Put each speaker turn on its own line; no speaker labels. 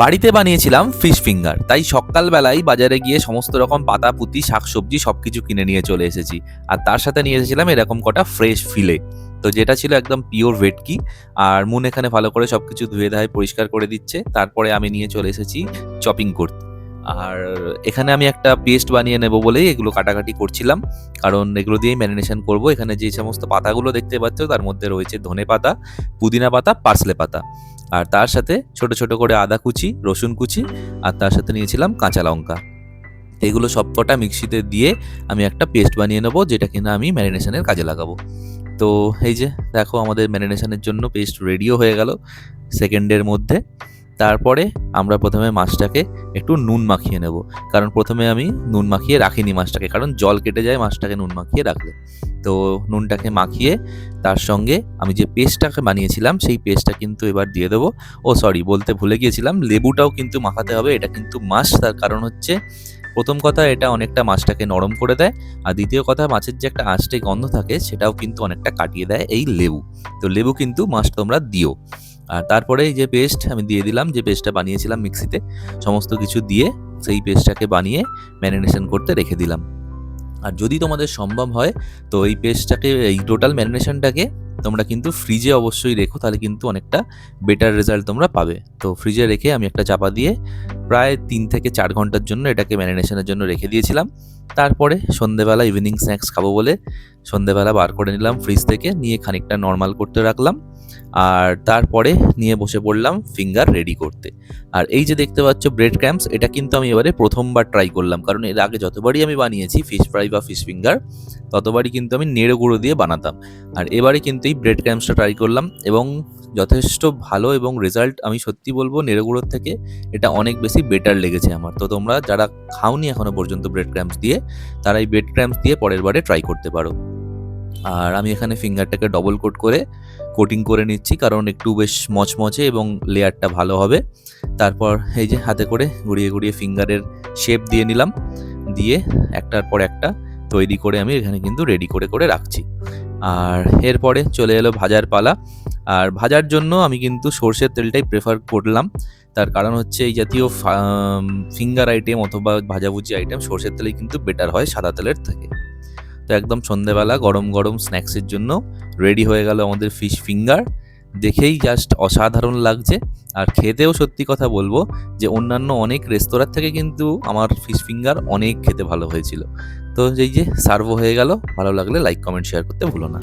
বাড়িতে বানিয়েছিলাম fish finger তাই সকালবেলায় বাজারে গিয়ে সমস্ত রকম পাতা, পুঁতি, শাকসবজি সব কিছু কিনে নিয়ে চলে এসেছি। আর তার সাথে নিয়ে এসেছিলাম এরকম কটা ফ্রেশ ফিলে তো যেটা ছিল একদম পিওর ভেটকি। আর মুন এখানে ভালো করে সব কিছু ধুয়ে ধায় পরিষ্কার করে দিচ্ছে। তারপরে আমি নিয়ে চলে এসেছি চপিং করতে। আর এখানে আমি একটা পেস্ট বানিয়ে নেব বলেই এগুলো কাটাকাটি করছিলাম। কারণ এগুলো দিয়েই ম্যারিনেশন করব। এখানে যে সমস্ত পাতাগুলো দেখতে পাচ্ছ, তার মধ্যে রয়েছে ধনে পাতা, পুদিনা পাতা, পার্সলে পাতা। আর তার সাথে ছোট ছোট করে আদা কুচি, রসুন কুচি আর তার সাথে নিয়েছিলাম কাঁচা লঙ্কা। এগুলো সবকটা মিক্সিতে দিয়ে আমি একটা পেস্ট বানিয়ে নেব যেটা কিনা আমি ম্যারিনেশনের কাজে লাগাবো। তো এই যে দেখো আমাদের ম্যারিনেশনের জন্য পেস্ট রেডিও হয়ে গেল সেকেন্ডের মধ্যে। তারপরে আমরা প্রথমে মাছটাকে একটু নুন মাখিয়ে নেব। কারণ প্রথমে আমি নুন মাখিয়ে রাখিনি মাছটাকে, কারণ জল কেটে যায় মাছটাকে নুন মাখিয়ে রাখলে। তো নুনটাকে মাখিয়ে তার সঙ্গে আমি যে পেস্টটাকে বানিয়েছিলাম, সেই পেস্টটা কিন্তু এবার দিয়ে দেবো। ও সরি, বলতে ভুলে গিয়েছিলাম, লেবুটাও কিন্তু মাখাতে হবে, এটা কিন্তু মাছ তার কারণ হচ্ছে প্রথম কথা এটা অনেকটা মাছটাকে নরম করে দেয়, আর দ্বিতীয় কথা মাছের যে একটা আঁচটে গন্ধ থাকে, সেটাও কিন্তু অনেকটা কাটিয়ে দেয় এই লেবু। তো লেবু কিন্তু মাছ তোমরা দিও। আর তারপরে যে পেস্ট আমি দিয়ে দিলাম, যে পেস্টটা বানিয়েছিলাম মিক্সিতে, সমস্ত কিছু দিয়ে সেই পেস্টটাকে বানিয়ে ম্যারিনেশন করতে রেখে দিলাম। আর যদি তোমাদের সম্ভব হয়, তো এই পেস্টটাকে এই টোটাল ম্যারিনেশনটাকে তোমরা কিন্তু ফ্রিজে অবশ্যই রেখো, তাহলে কিন্তু অনেকটা বেটার রেজাল্ট তোমরা পাবে। তো ফ্রিজে রেখে আমি একটা চাপা দিয়ে প্রায় তিন থেকে চার ঘণ্টার জন্য এটাকে ম্যারিনেশনের জন্য রেখে দিয়েছিলাম। তারপরে সন্ধেবেলা ইভিনিং স্ন্যাক্স খাব বলে সন্ধেবেলা বার করে নিলাম ফ্রিজ থেকে, নিয়ে খানিকটা নর্মাল করতে রাখলাম। আর তারপরে নিয়ে বসে পড়লাম ফিঙ্গার রেডি করতে। আর এই যে দেখতে পাচ্ছ ব্রেড ক্র্যাম্পস এটা কিন্তু আমি এবারে প্রথমবার ট্রাই করলাম। কারণ এর আগে যতবারই আমি বানিয়েছি ফিশ ফ্রাই বা ফিশ ফিঙ্গার ততবারই কিন্তু আমি নেড়ে গুঁড়ো দিয়ে বানাতাম। আর এবারে কিন্তু এই ব্রেড ক্র্যাম্পসটা ট্রাই করলাম এবং যথেষ্ট ভালো এবং রেজাল্ট আমি সত্যি বলব নেড়ে গুঁড়োর থেকে এটা অনেক বেশি বেটার লেগেছে আমার। তো তোমরা যারা খাওনি এখনও পর্যন্ত ব্রেড ক্র্যাম্পস দিয়ে, তারা এই ব্রেড ক্র্যাম্পস দিয়ে পরের বারে ট্রাই করতে পারো। আর আমি এখানে ফিঙ্গারটাকে ডবল কোট করে কোটিং করে নিচ্ছি কারণ একটু বেশ মচমচে এবং লেয়ারটা ভালো হবে। তারপর এই যে হাতে করে ঘুরিয়ে ঘুরিয়ে ফিঙ্গারের শেপ দিয়ে নিলাম। দিয়ে একটার পর একটা তৈরি করে আমি এখানে কিন্তু রেডি করে করে রাখছি। আর এরপরে চলে এলো ভাজার পালা। আর ভাজার জন্য আমি কিন্তু সর্ষের তেলটাই প্রেফার করলাম। তার কারণ হচ্ছে এই জাতীয় ফিঙ্গার আইটেম অথবা ভাজাভুজি আইটেম সর্ষের তেলেই কিন্তু বেটার হয়, সাদা তেলের থেকে। তো একদম সন্ধেবেলা গরম গরম স্ন্যাক্সের জন্য রেডি হয়ে গেল আমাদের ফিশ ফিঙ্গার দেখেই জাস্ট অসাধারণ লাগছে। আর খেতেও সত্যি কথা বলব যে, অন্যান্য অনেক রেস্তোরাঁর থেকে কিন্তু আমার ফিশ ফিঙ্গার অনেক খেতে ভালো হয়েছিল। তো এই যে সার্ভ হয়ে গেল। ভালো লাগলে লাইক কমেন্ট শেয়ার করতে ভুলো না।